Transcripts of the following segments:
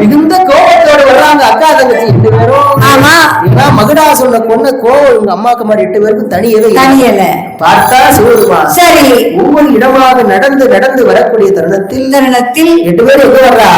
மிகுந்த கோபத்தோடு வர்றாங்க அக்கா தங்கச்சி. ரெண்டு பேரும். ஆமா. இவன் மகுடாசுரனை கொன்ன கோவம் உங்க அம்மாக்கு மாதிரி எட்டு பேருக்கும் தனியவே இல்லை. தனியல. பார்த்தா சிவபெருமான். சரி. ஒவ்வொரு இடமாக நடந்து நடந்து வரக்கூடிய தருணத்தில் தருணத்தில் எட்டு பேர் எங்க வர்றா.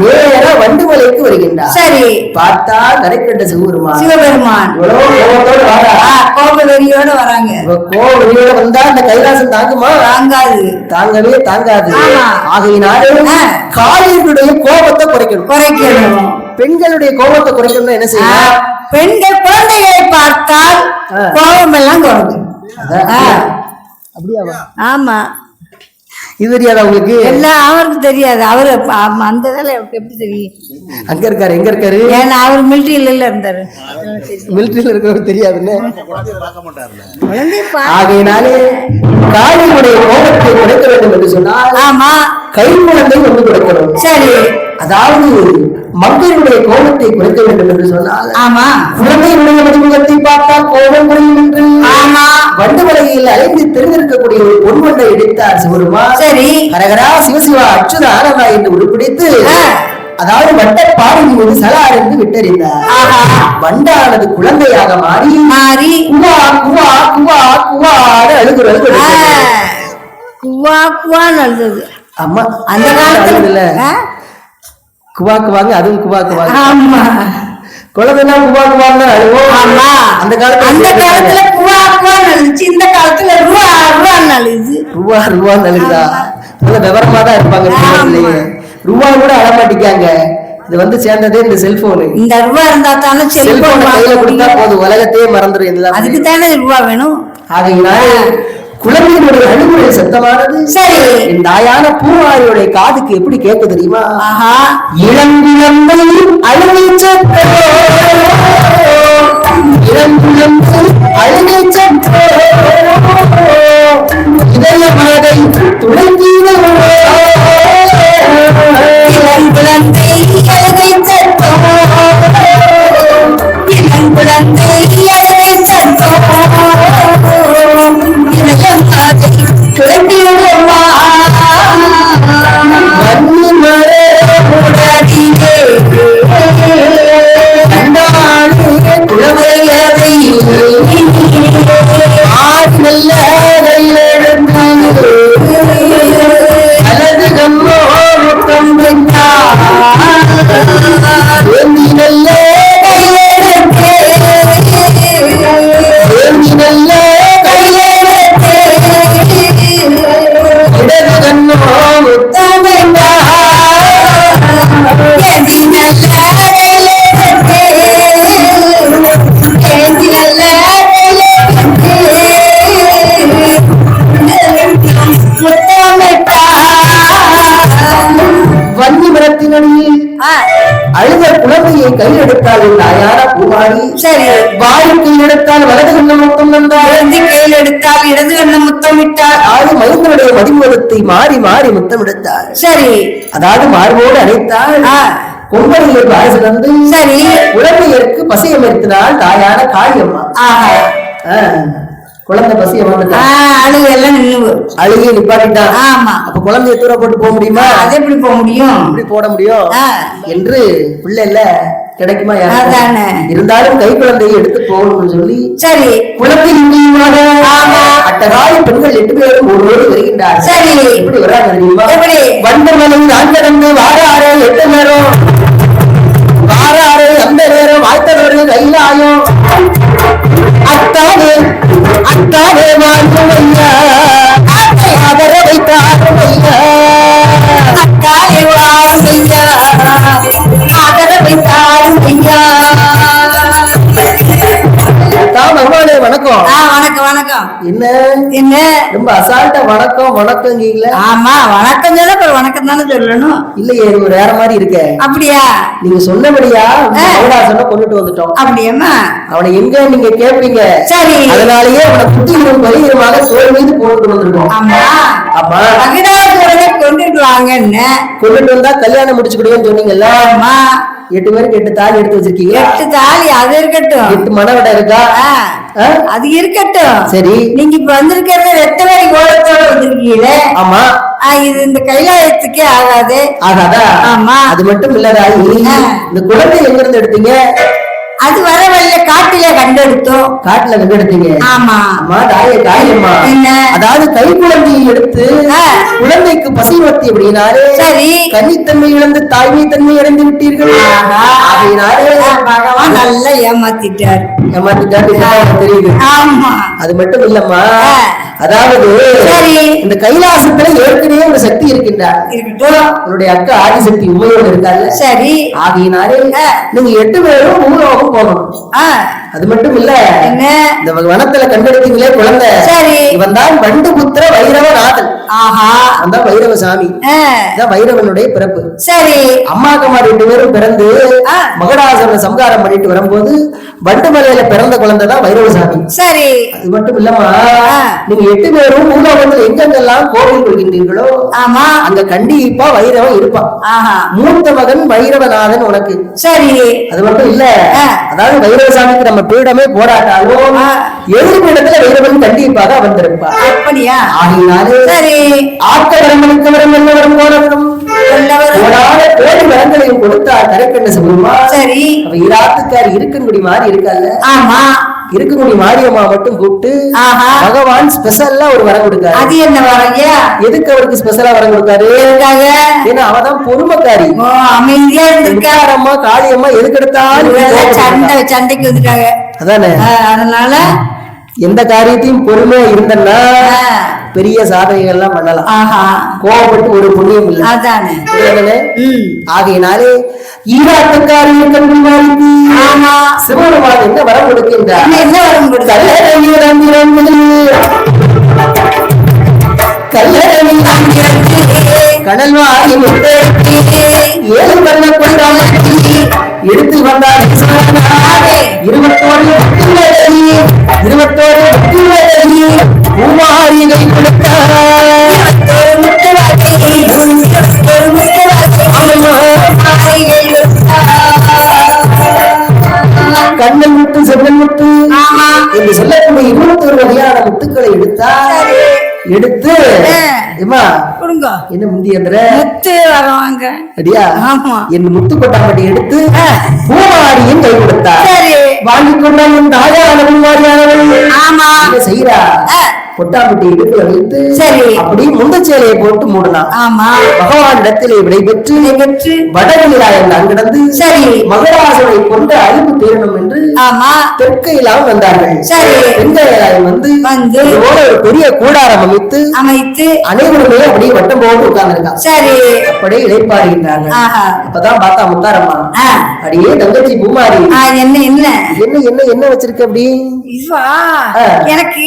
நேர வண்டுமலைக்கு வருகின்றார் சரி. பார்த்தா கரைக்கண்ட சிவபெருமான். சிவபெருமான். கோபத்தோட வாரா ஆ, கோப வெறியோட வராங்க வெளியோட வந்தா அந்த கைலாசம் தாங்குமா? தாங்காது. தாங்கவே தாங்காது. ஆகையினாலே. காளியர்களுடைய கோபத்தை குறைக்கணும். குறைக்கணும். பெண்களுடைய கோபத்தை குறைக்கணும்னா என்ன செய்யணும்? பெண்கள் குழந்தைகளை பார்த்தால். கோபம் எல்லாம் ஆ, அப்படியாவா? ஆமா. இது தெரியாதா உங்களுக்கு? எல்லாம் அவருக்கு தெரியாது. அவரு அந்த அவருக்கு எப்படி தெரியும்? அங்க இருக்காரு எங்க இருக்காரு? ஏன்னா அவர் மிலிட்டரியில இருந்தாரு. மிலிட்டரியில இருக்கிறவர் தெரியாதுன்னு? ஆகையினாலே காளியுடைய கோபத்தை குறைக்க வேண்டும் என்று சொன்னால் ஆமா. கை குழந்தை ஒன்று கொடுக்கணும். சரி. அதாவது மக்களுடைய கோபத்தை குறைக்க வேண்டும் என்று சொன்னால் ஆமா. குழந்தையுடைய மதிமுகத்தை பார்த்தால் கோபம் குறையும் என்று. ஆமா. வண்டுமலையில் அலைந்து தெரிந்திருக்கக்கூடிய ஒரு பொன்வண்டை இடித்தார் சிவருமா? சரி. ஹரஹரா சிவசிவா அச்சுத ஆனந்தா என்று உருப்பிடித்து. அதாவது வட்ட பாடின் மீது சலார் என்று விட்டறிந்தார். வண்டானது குழந்தையாக மாறி மாறி. குவா குவா குவா ஆ, அழுகுறது குவா குவான்னு அழுதது அம்மா அந்த காலத்துல? குவா குவாங்க அதுவும் குவா குவாங்க ஆமா. குழந்தைனா குவா குவான்னு அழுவோம் ஆமா. அந்த காலத்துல அந்த காலத்துல குவா அழுச்சு இந்த காலத்துல ruwa ruwaன்னு அழுது ரூபா ரூபான்னு அழுகுதா நல்ல விவரமா தான் இருப்பாங்க. ரூபா கூட அழ மாட்டிக்காங்க. இது வந்து சேர்ந்ததே இந்த செல்போனு. இந்த ரூபா இருந்தா தானே செல்போன் கையில கொடுத்தா போதும் உலகத்தையே மறந்துடும் இதெல்லாம். அதுக்கு தானே ரூபா வேணும்? ஆகையினால குழந்தைகளுடைய அழுகுறை சத்தமானது சரி. இந்த தாயான பூவாரியுடைய காதுக்கு எப்படி கேட்க தெரியுமா இளங்குழந்தை அழுகை சத்தோ இளங்குழந்தை அழுகை சத்தோ இதய மனதை துளைத்தீரோ இளங்குழந்தை அழுகை கையெடுத்தாள் என் தாயார பூமாரி சரி. வாய்க்கு எடுத்தால் வலது கண்ணம் முத்தம் வந்தாள் குழந்தை கையில் எடுத்தால் இடது கண்ணு முத்தமிட்டார் ஆறு மைந்தனுடைய மதிமுகத்தை மாறி மாறி முத்தமிடுத்தாள் சரி. அதாவது மார்போடு அணைத்தாள் ஆ. கொம்பனையை பாய் சிறந்து சரி. குழந்தையருக்கு பசியமர்த்தினாள் தாயான காளியம்மா. ஆஹா. குழந்தை பசிய வந்துட்டா? அழுகு எல்லாம் நின்று அழுகி நிப்பாட்டிட்டா? ஆமா. அப்ப குழந்தைய தூர போட்டு போக முடியுமா? அது எப்படி போக முடியும்? எப்படி போட முடியும்? என்று பிள்ளை இல்ல கிடைக்குமா இருந்தாலும் கை குழந்தையை எடுத்து போகணும்னு சொல்லி சரி. குழந்தை அட்டகாய பெண்கள் எட்டு பேரும் ஒருவரும் வருகின்றார். சரி. இப்படி வராங்க தெரியுமா? வந்த மலை நான் கடந்து வார ஆறு எட்டு நேரம். வார ஆறு அந்த நேரம் வாய்த்தவரு ரயில் ஆயும் அத்தானே அத்தாவே வாழும் ஐயா அவரை வைத்தாரும் ஐயா அத்தாவே என்ன? என்ன? ரொம்ப அசால்ட்டா வணக்கம் வணக்கங்கீங்கள. ஆமா வணக்கம் சொல்ல வணக்கம் தானே சொல்லணும். இல்லையே இது ஒரு வேற மாதிரி இருக்க. அப்படியா? நீங்க சொன்னபடியா அவடாசன கொண்டுட்டு வந்துட்டோம். அப்படியாம்மா? அவனை எங்க நீங்க கேட்பீங்க சரி. அதனாலயே அவனை புத்தியும் பரிகரமாக தோல் மீது போட்டு வந்திருக்கோம். ஆமா. அப்பா மகிழாசுரனை கொண்டுட்டு வாங்கன்னு. கொண்டுட்டு வந்தா கல்யாணம் முடிச்சுக்கிடுவேன்னு சொன்னீங்கல்ல? ஆமா. எட்டு பேருக்கு எட்டு தாலி எடுத்து வச்சிருக்கீங்க. எட்டு தாலி அது இருக்கட்டும். எட்டு மனவடை இருக்கா? அது இருக்கட்டும். சரி. நீங்க இப்ப வந்திருக்கிறது வெத்தவரி கோலத்தோட வந்திருக்கீங்களே? ஆமா. இது இந்த கைலாயத்துக்கே ஆகாது. ஆகாதா? ஆமா. அது மட்டும் இல்லதாயி ஆ. இந்த குழந்தை எங்க இருந்து எடுத்தீங்க? அது வர வழியில காட்டில கண்டெடுத்தோம் காட்டுல எங்க எடுத்தீங்க ஆமா. அம்மா தாயே தாயம்மா. என்ன? அதாவது கை குழந்தையை எடுத்து. குழந்தைக்கு பசிவர்த்தி அப்படின்னாலே சரி. கன்னித்தன்மை இழந்து தாய்மை தன்மை இழந்து விட்டீர்கள். ஆ, பகவான் நல்லா ஏமாத்திட்டார். ஏமாத்திட்டாரு தெரியுது. ஆமா. அது மட்டும் இல்லம்மா. அதாவது சரி. இந்த கைலாசத்துல ஏற்கனவே ஒரு சக்தி இருக்கின்றார். இருக்கட்டும். உன்னுடைய அக்கா ஆதிசக்தி உண்மையோடு இருக்காங்க சரி. ஆகையினாலே ஆ. நீங்க எட்டு பேரும் பூலோகம் போகணும். அது மட்டும் இல்ல இந்த வனத்துல கண்டெடுத்தீங்களே குழந்தை. சரி. இவன் தான் வண்டு புத்திர வைரவநாதன். ஆஹா. தான் வைரவ சாமி வைரவனுடைய பிறப்பு. சரி. அம்மாக்கம்மா ரெண்டு பேரும் பிறந்து ஆ. மகடாசுரனை சம்காரம் பண்ணிட்டு வரும்போது வண்டு மலையில பிறந்த குழந்தை தான் வைரவசாமி. சரி. அது மட்டும் இல்லம்மா ஆ. நீங்க எட்டு பேரும் பூலோகத்தில் எங்கெங்கெல்லாம் கோவில் கொள்கின்றீர்களோ ஆமா. அங்க கண்டிப்பா வைரவன் இருப்பான். ஆஹா. மூத்த மகன் வைரவநாதன் உனக்கு. சரி. அது மட்டும் இல்ல. அதாவது வைரவசாமிக்கு நம்ம பீடமே போராட்டாலும் ஆ. எதிர் பீடத்துல வைரவன் கண்டிப்பாக வந்திருப்பார் அப்படியா? ஆகையினாலே சரி. ஆக்க வரமனுக்கு வரம் என்ன வரும் போனவரும் கொண்டவர் கோடான கோடி வரங்களையும் கொடுத்தார் கரைக்கண்ட சிவருமா சரி. அவ இராத்துக்கார் இருக்கன்குடி மாதிரி இருக்கல்ல? ஆமா. இருக்கன்குடி மாரியம்மா மட்டும் கூப்பிட்டு ஆஹா. பகவான் ஸ்பெஷல்லா ஒரு வரம் கொடுக்காரு. அது என்ன வரங்க எதுக்கு அவருக்கு ஸ்பெஷலா வரம் கொடுக்காரு ஏன்னா அவதான் பொறுமைக்காரி. அமைதியா இருந்திருக்கா அம்மா காளியம்மா எதுக்கு எடுத்தாலும் சண்டை சண்டைக்கு வந்துட்டாங்க. அதானே? அதனால எந்த காரியத்தையும் பொறுமையா இருந்தன்னா ஆ, பெரிய சாதனைகள் எல்லாம் பண்ணலாம். ஆஹா. கோவப்பட்டு ஒரு புண்ணியம் இல்லை. அதானே. ஆகையினாலே ஈராட்டுக்காரி கண்மாரிக்கு ஆமா சிவபெருமான் என்ன வரம் கொடுக்கின்றார்? என்ன வரும் கொடுத்தாரு கடல் முத்தேற்றி ஏழு வண்ண கொண்டாடி எடுத்து வந்தார். இருபத்தோரு வெற்றிவேலி, கொடுத்தார் கண்ணன் முத்து செவ்வன் முத்து ஆமா. என்று சொல்லக்கூடிய இருபத்தொரு வகையான முத்துக்களை எடுத்து கொடுங்க. என்ன முந்தி என்ற முத்து வரவாங்க அடியா. என் முத்து கொட்டாம்பட்டி எடுத்து. பூமாரியும் கை கொடுத்தார். வாங்கி கொண்ட உன் தாயான பூமாரியானவள் ஆமா. செய்யறா ஆ. கொட்டாம்பட்டி இடுப்புல வைத்து சரி. அப்படி முந்தச்சேலையை போட்டு மூடலாம் ஆமா பகவான் இடத்திலே விடைபெற்று பெற்று நான் கிடந்து சரி. மகராசனை கொண்டு அழிவு தீரணும் என்று ஆமா தெற்கையிலாம் வந்தார்கள் சரி. வெங்காயம் வந்து வந்து இதோட ஒரு பெரிய கூடாரம் அமைத்து அமைத்து அனைவருமே அப்படியே வட்டம் போட்டு உட்கார்ந்துருக்கான் சரி அப்படியே இழைப்பாடுகின்றாங்க அப்பதான் பார்த்தா முத்தாரம்மா. அடியே தங்கச்சி பூமாரி என்ன என்ன என்ன என்ன என்ன வச்சிருக்க அப்படி. எனக்கு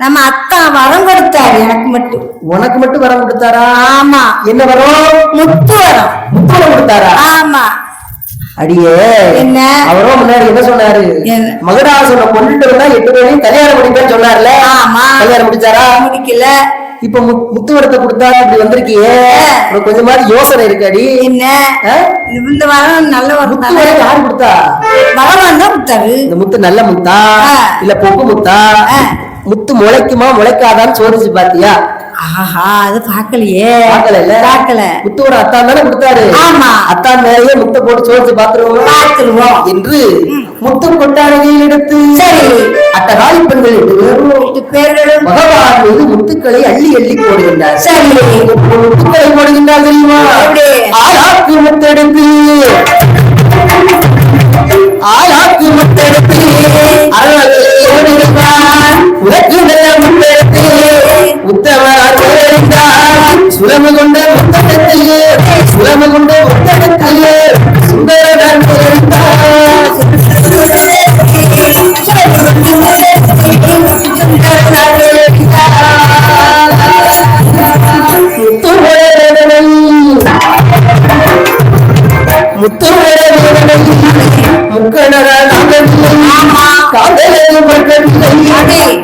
நம்ம அத்தா வரம் கொடுத்தாரு எனக்கு மட்டும். உனக்கு மட்டும் வரம் கொடுத்தாரா? ஆமா. என்ன வரம்? முத்து வரம். முத்தரம் கொடுத்தாரா? ஆமா. அடியே. என்ன? அவரோ முன்னாடி என்ன சொன்னாரு? என்ன? மகராசனை கொண்டுட்டு வந்தா எட்டு பேரையும் கல்யாணம் முடிப்பேன்னு சொன்னார்ல. ஆமா. கல்யாணம் முடிச்சாரா? முடிக்கல. இப்ப மு- முத்துவரத்தை கொடுத்தா இப்படி வந்திருக்கியே. உனக்கு கொஞ்சமாவது யோசனை இருக்காடி என்ன? இந்த வரம் நல்ல வரம். தானே முத்துவரை யாரு கொடுத்தா? பகவான் தான் கொடுத்தாரு. இந்த முத்து நல்ல முத்தா. இல்ல பொக்கு முத்தா. முத்து முளைக்குமா முளைக்காதான்னு சோதிச்சு பாத்தியா ஆஹா அது பாக்கலையே பாக்கல பாக்கல முத்துவோட அத்தான் தானே கொடுத்தாரு. ஆமா. அத்தான் மேலேயே முத்தை போட்டு சோதிச்சு பாத்துருவோம் பார்த்துருவோம். என்று முத்து கொட்டாரகையில் எடுத்து சரி. அட்டகாலி பெண்கள் எட்டு பேர்களும் பகவான் மீது முத்துக்களை அள்ளி அள்ளி போடுகின்றார். சரி. முத்துக்களை போடுகின்றார் தெரியுமா? ஆளாக்கு முத்தெடுத்து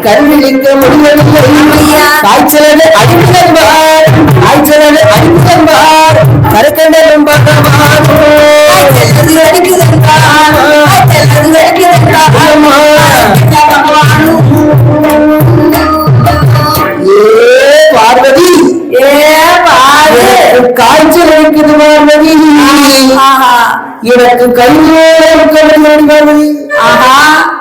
கண்விழிக்க முடியவில்லை. காய்ச்சலது அடித்தன்பார். காய்ச்சலது அடித்தன்பார். கருக்கண்டலும் ஏ பார்வதி. ஏ பாரு எனக்கு காய்ச்சல் இருக்குது பார்வதி. எனக்கு கையோடு பார்வதி ஆஹா.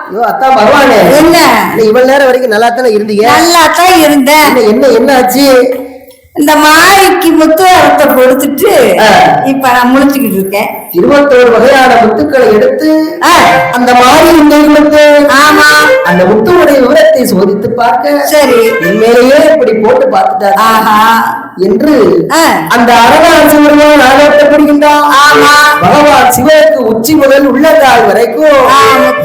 ஐயோ அத்தா பகவானே என்ன? இவ்வளவு நேரம் வரைக்கும் நல்லா தானே இருந்தீங்க. நல்லா தான் இருந்தேன். என்ன என்ன ஆச்சு இந்த மாரிக்கு முத்துவரத்தை கொடுத்துட்டு ஆ. இப்ப நான் முழிச்சுக்கிட்டு இருக்கேன் இருபத்தோரு வகையான முத்துக்களை எடுத்து. அந்த மாறி கொடுத்து ஆமா அந்த முத்துவுடைய விவரத்தை சோதித்து பார்க்க சரி உண்மையிலேயே இப்படி போட்டு பார்த்துட்டார் ஆஹா என்று. அந்த அரவாசி ஒருவன் ஆகப்படுகின்றான் ஆமா. பகவான் சிவனுக்கு உச்சி முதல் உள்ளங்கால் வரைக்கும்.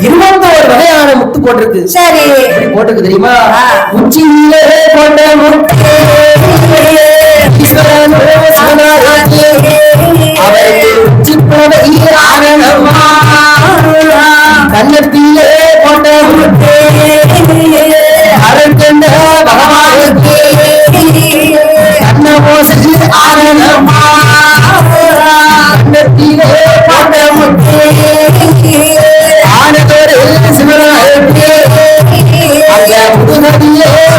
இருபத்தோரு வகையான முத்து போட்டிருக்கு சரி எப்படி போட்டிருக்கு தெரியுமா. உச்சியிலே போட்ட முத்து அவருக்கு உச்சி ஆரணமா கண்ணத்திலே போட்ட அரண்கண்ட பகவானுக்கு கண்ணமோசையில் ஆரணமா கண்ணத்திலே போட்ட முத்து ஆனதொரு சிவனாருக்கு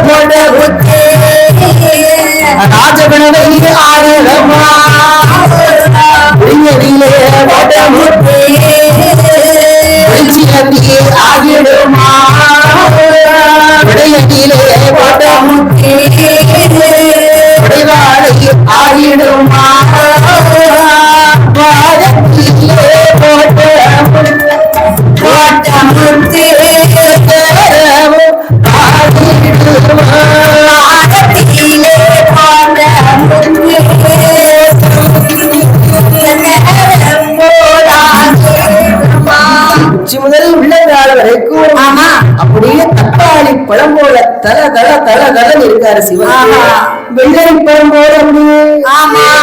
போட்ட புரியடியிலே போட்ட முத்து ஆகிடுமா விடையடியிலே போட்ட முத்து ஆகிடுமா பழம் போல தல தல தல தலன்னு இருக்காரு சிவன். ஆமா. வெள்ளரி பழம் போல.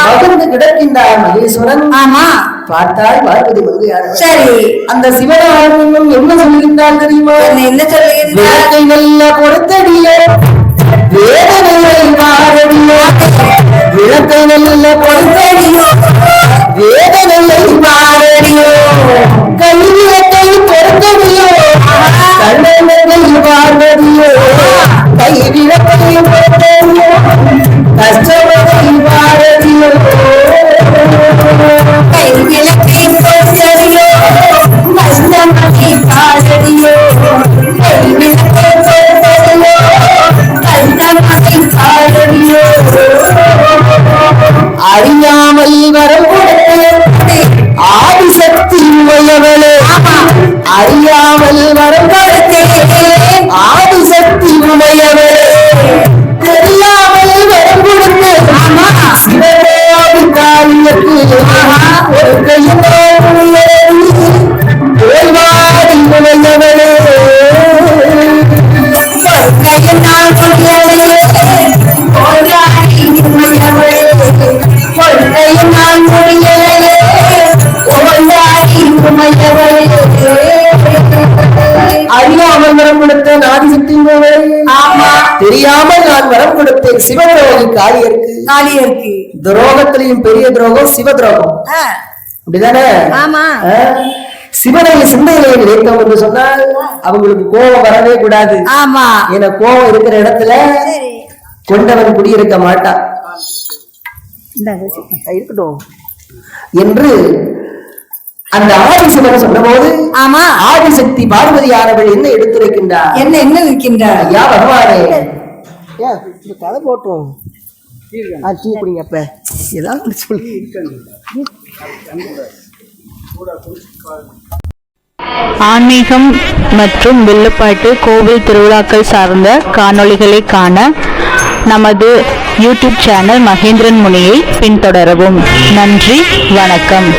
மகிழ்ந்து கிடக்கின்றார் மகேஸ்வரன். ஆமா. பார்த்தால் பார்வதி மங்கையானவர். சரி. அந்த சிவனாரண்யம் என்ன சொல்லுகின்றார் தெரியுமா? என்ன விளக்கை நல்ல கொடுத்தடியோ வேதனையை மாறடியோ. விளக்கை நல்ல கொடுத்தடியோ வேதனையை ஆதிசக்தி உமையவளே வரம் கொடுத்த ஆதிசக்தி தெரியாமல் நான் வரம் கொடுத்தேன் சிவனோடு காரியருக்கு காளியருக்கு. துரோகத்திலையும் பெரிய துரோகம் சிவ துரோகம் அப்படிதானே? ஆமா? சிவனை சிந்தையிலே நினைத்தோம் என்று சொன்னால் அவங்களுக்கு கோபம் வரவே கூடாது. ஆமா. ஏன்னா கோபம் இருக்கிற இடத்துல கொண்டவன் குடியிருக்க மாட்டான். இருக்கட்டும். என்று அந்த ஆதிசிவன் சொன்னபோது ஆமா. ஆதிசக்தி பார்வதியானவள் என்ன எடுத்துரைக்கின்றார்? என்ன என்ன இருக்கின்றார்? ஐயா பகவானே. கதை போட்டோம் ஆ டீ குடிங்க அப்ப. ஏதாவது ஒண்ணு சொல்லு. ஆன்மீகம் மற்றும் வில்லுப்பாட்டு கோவில் திருவிழாக்கள் சார்ந்த காணொளிகளை காண நமது யூடியூப் சேனல் மகேந்திரன் முனியை பின்தொடரவும். நன்றி வணக்கம்.